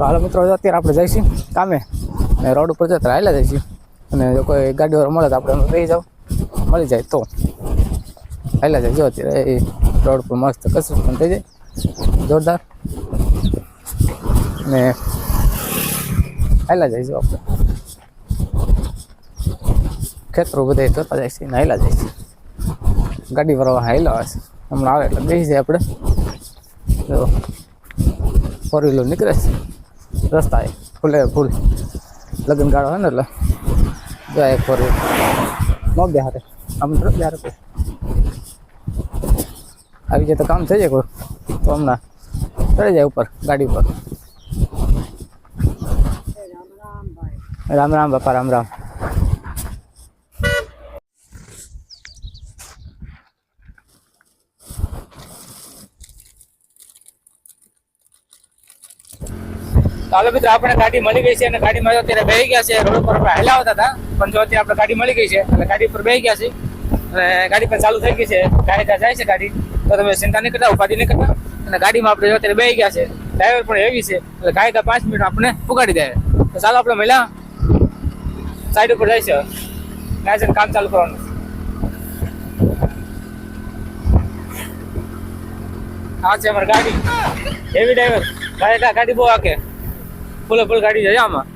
તો હાલ મિત્રો અત્યારે આપણે જઈશું કામે. અને રોડ ઉપર જતા હાલ્યા જઈશું. અને જો કોઈ ગાડીવાળો મળે તો આપણે રહી જાઓ. મળી જાય તો. હાલ્યા જાય. જો અત્યારે એ રોડ પર મસ્ત કશું પણ થઈ જાય. જોરદાર. અને હાલ્યા જઈશું આપણે. ખેતરો બધા જોતા જાય છે ને હાલ્યા જાય છે. ગાડી વાળા હાલ્યા છે હમણાં આવે એટલે બેસી જાય આપણે. ફોર વ્હીલર નીકળે છે. રસ્તા એ ફૂલે, ફૂલ. લગ્ન ગાળો હોય ને એટલે. જાય ફોર વ્હીલર. ન બેહારે આમ તરફ બેહારે કોઈ. આવી જાય તો કામ થઈ જાય કોઈ. તો હમણાં ચડી જાય ઉપર, ગાડી ઉપર. રામ રામ બાપા, રામ રામ. તો હાલો મિત્રો, આપણે ગાડી મળી ગઈ છે અને ગાડીમાં અત્યારે બેસી ગયા છે. રોડ ઉપર આપણે હલાવતા હતા, પણ જો અત્યારે આપણે ગાડી મળી ગઈ છે, એટલે ગાડી ઉપર બેસી ગયા છે અને ગાડી પણ ચાલુ થઈ ગઈ છે. ગાડી ત્યાં જાય છે ગાડી. તો તમે ચિંતા નહીં કરતા, ઉપાધિ નહીં કરતા. અને ગાડીમાં આપણે જો અત્યારે બેહી ગયા છે. ડ્રાઈવર પણ એવી છે, એટલે ગાડી પાંચ મિનિટ આપણે ઉગાડી દે. તો ચાલો આપણે મહિલા સાઈડ ઉપર જાય છે. ત્યાં કામ ચાલુ કરવાનું. હા, છે અમારી ગાડી. Heavy driver. ગાડી બહુ આકે. ફૂલે ફૂલ ગાડી છે આમાં.